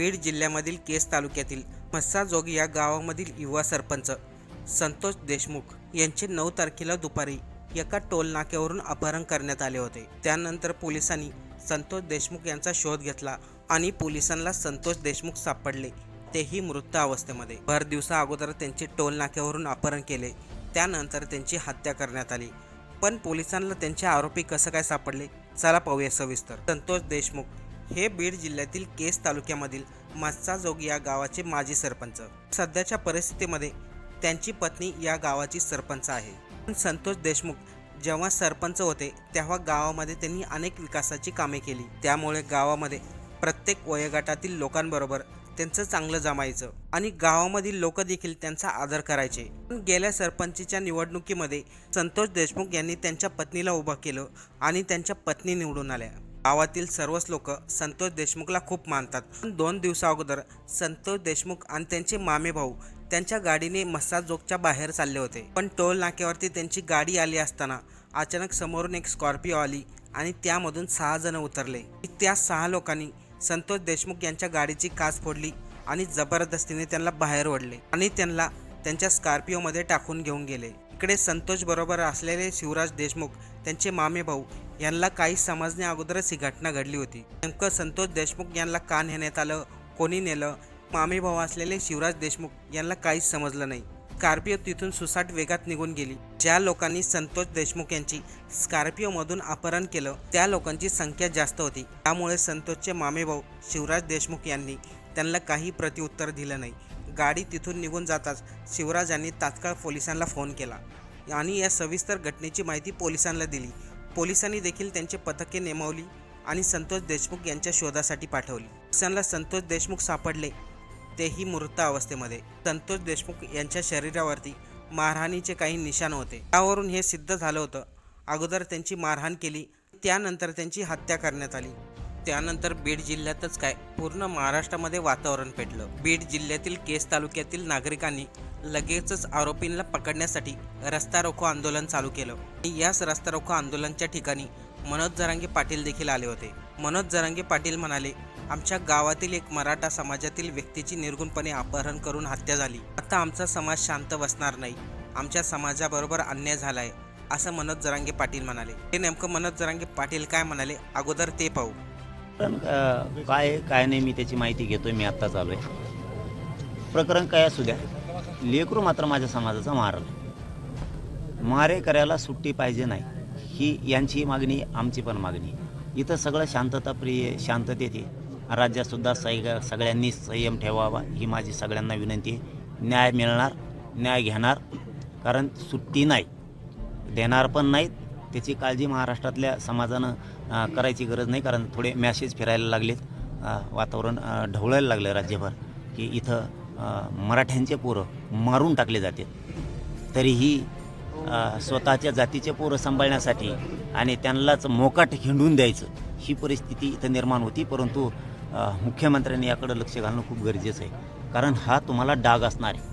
बीड जिल्ह्यामधील केस तालुक्यातील मस्साजोगी या गावामधील युवा सरपंच संतोष देशमुख यांचे नऊ तारखेला दुपारी एका टोल नाक्यावरून अपहरण करण्यात आले होते. त्यानंतर पोलिसांनी संतोष देशमुख यांचा शोध घेतला आणि पोलिसांना संतोष देशमुख सापडले. तेही मृत अवस्थेमध्ये. भर दिवसा अगोदर त्यांचे टोल नाक्यावरून अपहरण केले. त्यानंतर त्यांची हत्या करण्यात आली. पण पोलिसांना त्यांचे आरोपी कसं काय सापडले? चला पाहूया सविस्तर. संतोष देशमुख हे बीड जिल्ह्यातील केस तालुक्यामधील मस्साजोग या गावाचे माजी सरपंच. सध्याच्या परिस्थितीमध्ये त्यांची पत्नी या गावाची सरपंच आहे. पण संतोष देशमुख जेव्हा सरपंच होते तेव्हा गावामध्ये त्यांनी अनेक विकासाची कामे केली. त्यामुळे गावामध्ये प्रत्येक वयोगटातील लोकांबरोबर त्यांचं चांगलं जमायचं आणि गावामधील लोक देखील त्यांचा आदर करायचे. पण गेल्या सरपंचीच्या निवडणुकीमध्ये संतोष देशमुख यांनी त्यांच्या पत्नीला उभं केलं आणि त्यांच्या पत्नी निवडून आल्या. गावातील सर्वच लोक संतोष देशमुखला खूप मानतात. पण दोन दिवसा अगोदर संतोष देशमुख आणि त्यांचे मामे भाऊ त्यांच्या गाडीने मस्साजोगच्या बाहेर चालले होते. पण टोल नाक्यावरती त्यांची गाडी आली असताना अचानक समोरून एक स्कॉर्पिओ आली आणि त्यामधून सहा जण उतरले. त्या सहा लोकांनी संतोष देशमुख यांच्या गाडीची काच फोडली आणि जबरदस्तीने त्यांना बाहेर ओढले आणि त्यांना त्यांच्या स्कॉर्पिओमध्ये टाकून घेऊन गेले. इकडे संतोष बरोबर असलेले शिवराज देशमुख त्यांचे मामे भाऊ यांना काही समजण्या अगोदरच ही घटना घडली होती. नेमकं संतोष देशमुख यांना का नेण्यात आलं? कोणी नेलं? मामी भाऊ असलेले शिवराज देशमुख यांना काहीच समजलं नाही. स्कॉर्पिओ तिथून सुसाट वेगात निघून गेली. ज्या लोकांनी संतोष देशमुख यांची स्कॉर्पिओमधून अपहरण केलं त्या लोकांची संख्या जास्त होती. त्यामुळे संतोषचे मामे भाऊ शिवराज देशमुख यांनी त्यांना काही प्रत्युत्तर दिलं नाही. गाडी तिथून निघून जाताच शिवराज यांनी तात्काळ पोलिसांना फोन केला आणि या सविस्तर घटनेची माहिती पोलिसांना दिली. पोलिसांनी देखील त्यांचे पथके नेमवली आणि संतोष देशमुख यांच्या शोधासाठी पाठवली. पोलिसांना संतोष देशमुख सापडले तेही मृत अवस्थेमध्ये. संतोष देशमुख यांच्या शरीरावरती मारहाणीचे काही निशाण होते. त्यावरून हे सिद्ध झालं होतं. अगोदर त्यांची मारहाण केली त्यानंतर त्यांची हत्या करण्यात आली. त्यानंतर बीड जिल्ह्यातच काय पूर्ण महाराष्ट्रामध्ये वातावरण पेटलं. बीड जिल्ह्यातील केस तालुक्यातील नागरिकांनी लगेचच आरोपींना पकडण्यासाठी रस्ता रोको आंदोलन चालू केलं. आणि याच रस्ता रोको आंदोलनच्या ठिकाणी मनोज जरांगे पाटील देखील आले होते. मनोज जरांगे पाटील म्हणाले आमच्या गावातील एक मराठा समाजातील व्यक्तीची निर्गुणपणे अपहरण करून हत्या झाली. आता आमचा समाज शांत बसणार नाही. आमच्या समाजाबरोबर अन्याय झालाय असं मनोज जरांगे पाटील म्हणाले. हे नेमकं मनोज जरांगे पाटील काय म्हणाले अगोदर ते पाहू. काय काय नाही मी त्याची माहिती घेतोय मी आत्ताच आलोय आहे. प्रकरण काय असू द्या. लेकरू मात्र माझ्या समाजाचा मारला. मारेकऱ्याला सुट्टी पाहिजे नाही. ही यांची मागणी आमची पण मागणी. इथं सगळं शांतताप्रिय शांततेत आहे. राज्यातसुद्धा सै सगळ्यांनी संयम ठेवावा ही माझी सगळ्यांना विनंती आहे. न्याय मिळणार न्याय घेणार कारण सुट्टी नाही. देणार पण नाहीत. त्याची काळजी महाराष्ट्रातल्या समाजानं करायची गरज नाही कारण थोडे मॅसेज फिरायला लागलेत. वातावरण ढवळायला लागलं राज्यभर की इथं मराठ्यांचे पोरं मारून टाकले जाते. तरीही स्वतःच्या जातीचे पोरं सांभाळण्यासाठी आणि त्यांनाच मोकाट हिंडून द्यायचं ही परिस्थिती इथं निर्माण होती. परंतु मुख्यमंत्र्यांनी याकडं लक्ष घालणं खूप गरजेचं आहे. कारण हा तुम्हाला डाग असणार आहे.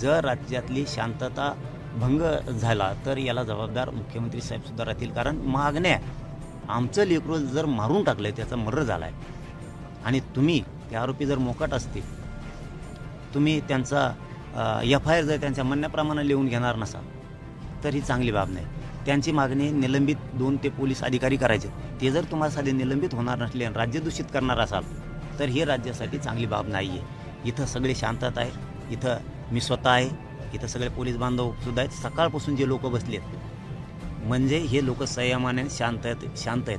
जर राज्यातली शांतता भंग झाला तर याला जबाबदार मुख्यमंत्री साहेबसुद्धा राहतील. कारण मागण्या आमचं लेकरू जर मारून टाकलं आहे त्याचा मर्र झाला आहे आणि तुम्ही ते आरोपी जर मोकाट असतील तुम्ही त्यांचा एफ आय आर जर त्यांच्या म्हणण्याप्रमाणे लिहून घेणार नसाल तर ही चांगली बाब नाही. त्यांची मागणी निलंबित दोन ते पोलीस अधिकारी करायचे. ते जर तुम्हाला साधे निलंबित होणार नसले आणि राज्य दूषित करणार असाल तर हे राज्यासाठी चांगली बाब नाही आहे इथं सगळे शांतता आहे. इथं मी स्वतः आहे. इथं सगळे पोलीस बांधवसुद्धा आहेत. सकाळपासून जे लोक बसले आहेत म्हणजे हे लोक संयमाने शांत आहेत शांत आहेत.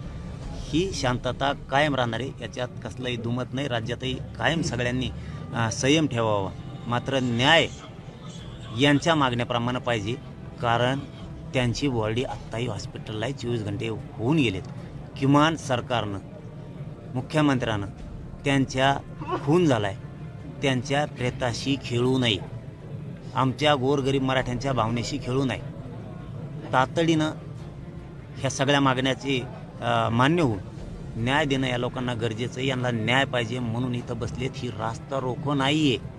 ही शांतता कायम राहणार आहे याच्यात कसलंही दुमत नाही. राज्यातही कायम सगळ्यांनी संयम ठेवावा. मात्र न्याय यांच्या मागण्याप्रमाणे पाहिजे. कारण त्यांची बॉडी आत्ताही हॉस्पिटलला चोवीस घंटे होऊन गेलेत. किमान सरकारनं मुख्यमंत्र्यानं त्यांच्या खून झाला आहे त्यांच्या प्रेताशी खेळू नये. आमच्या गोरगरीब मराठ्यांच्या भावनेशी खेळू नये. तातडीनं ह्या सगळ्या मागण्याची मान्य होऊन न्याय देणं या लोकांना गरजेचं आहे. यांना न्याय पाहिजे म्हणून इथं बसलेत. ही रास्ता रोखो नाही आहे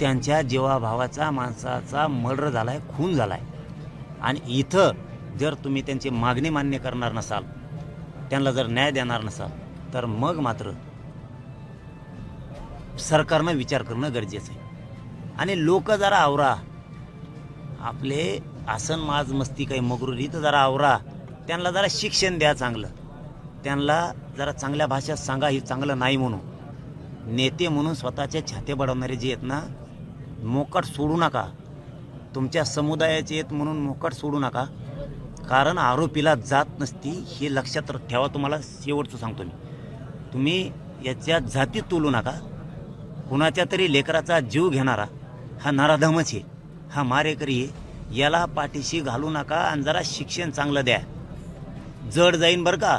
त्यांच्या जीवाभावाचा माणसाचा मर्डर झाला आहे खून झाला आहे आणि इथं जर तुम्ही त्यांची मागणी मान्य करणार नसाल त्यांना जर न्याय देणार नसाल तर मग मात्र सरकारनं विचार करणं गरजेचं आहे. आणि लोक जरा आवरा. आपले आसन माज मस्ती काही मगरुरी तर जरा आवरा. त्यांना जरा शिक्षण द्या चांगलं. त्यांना जरा चांगल्या भाषेत सांगा हे चांगलं नाही म्हणून. नेते म्हणून स्वतःचे छाते बडवणारे जे आहेत ना मोकट सोडू नका. तुमच्या समुदायाचे आहेत म्हणून मोकट सोडू नका. कारण आरोपीला जात नसती हे लक्षात ठेवा तुम्हाला. शेवटचं सांगतो मी. तुम्ही याच्या जातीत तुलू नका. कुणाच्या तरी लेकराचा जीव घेणारा हा नराधमच आहे. हा मारेकरी आहे. याला पाठीशी घालू नका आणि जरा शिक्षण चांगलं द्या. जड जाईन बरं का.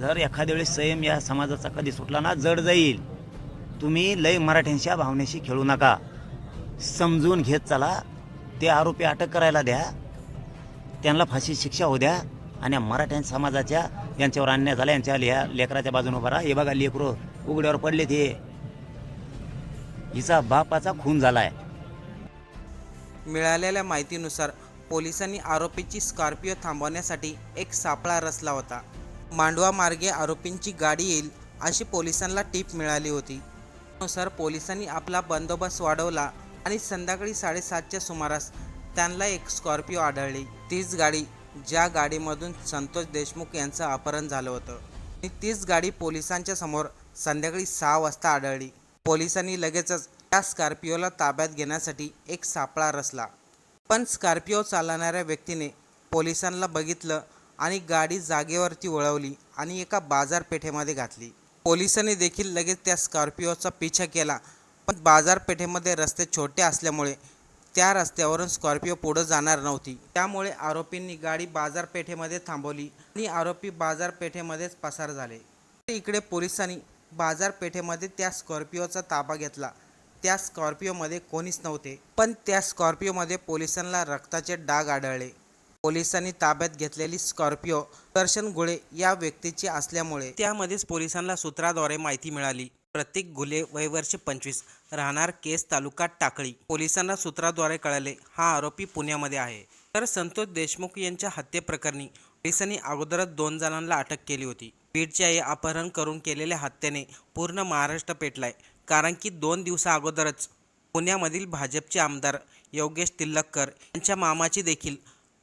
जर एखाद्या वेळेस संयम या समाजाचा कधी सुटला ना जड जाईल. तुम्ही लय मराठ्यांच्या भावनेशी खेळू नका. समजून घेत चला. ते आरोपी अटक करायला द्या. त्यांना फाशी शिक्षा होऊ द्या. आणि मराठ्यां समाजाच्या यांच्यावर अन्याय झाला यांच्या लिहा लेकराच्या बाजूने उभा राहा. हे बघा लेकरो उघड्यावर पडले ते. हिचा बापाचा खून झाला आहे मिळालेल्या माहितीनुसार पोलिसांनी आरोपीची स्कॉर्पिओ थांबवण्यासाठी एक सापळा रचला होता. मांडवा मार्गे आरोपींची गाडी येईल अशी पोलिसांना टीप मिळाली होती. त्यानुसार पोलिसांनी आपला बंदोबस्त वाढवला आणि संध्याकाळी साडेसातच्या सुमारास त्यांना एक स्कॉर्पिओ आढळली. तीच गाडी ज्या गाडीमधून संतोष देशमुख यांचं अपहरण झालं होतं. आणि तीच गाडी पोलिसांच्या समोर संध्याकाळी सहा वाजता आढळली. पोलिसांनी लगेचच त्या स्कॉर्पिओला ताब्यात घेण्यासाठी एक सापळा रचला. पण स्कॉर्पिओ चालवणाऱ्या व्यक्तीने पोलिसांना बघितलं आणि गाडी जागेवरती वळवली आणि एका बाजारपेठेमध्ये घातली. पोलिसांनी देखील लगेच त्या स्कॉर्पिओचा पिछा केला पण बाजारपेठेमध्ये रस्ते छोटे असल्यामुळे त्या रस्त्यावरून स्कॉर्पिओ पुढं जाणार नव्हती. त्यामुळे आरोपींनी गाडी बाजारपेठेमध्ये थांबवली आणि आरोपी बाजारपेठेमध्येच पसार झाले. इकडे पोलिसांनी बाजारपेठेमध्ये त्या स्कॉर्पिओचा ताबा घेतला त्या स्कॉर्पिओमध्ये कोणीच नव्हते. पण त्या स्कॉर्पिओमध्ये पोलिसांना रक्ताचे डाग आढळले. पोलिसांनी ताब्यात घेतलेली स्कॉर्पिओ दर्शन गुळे या व्यक्तीची असल्यामुळे त्यामध्येच पोलिसांना सूत्राद्वारे माहिती मिळाली. प्रत्येक गुले वयवर्ष पंचवीस राहणार केस तालुका टाकळी. पोलिसांना सूत्राद्वारे कळाले हा आरोपी पुण्यामध्ये आहे. तर संतोष देशमुख यांच्या हत्येप्रकरणी पोलिसांनी अगोदरच दोन जणांना अटक केली होती. बीडच्या हे अपहरण करून केलेल्या हत्येने पूर्ण महाराष्ट्र पेटलाय. कारण की दोन दिवसा अगोदरच पुण्यामधील भाजपचे आमदार योगेश तिल्लक्कर यांच्या मामाची देखील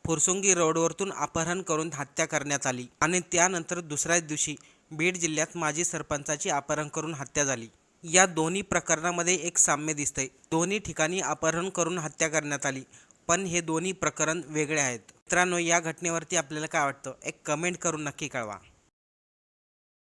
फुरसुंगी रोडवरतून अपहरण करून हत्या करण्यात आली. आणि त्यानंतर दुसऱ्याच दिवशी बीड जिल्ह्यात माजी सरपंचाची अपहरण करून हत्या झाली. या दोन्ही प्रकरणामध्ये एक साम्य दिसतंय. दोन्ही ठिकाणी अपहरण करून हत्या करण्यात आली पण हे दोन्ही प्रकरण वेगळे आहेत. मित्रांनो या घटनेवरती आपल्याला काय वाटतं? एक कमेंट करून नक्की कळवा.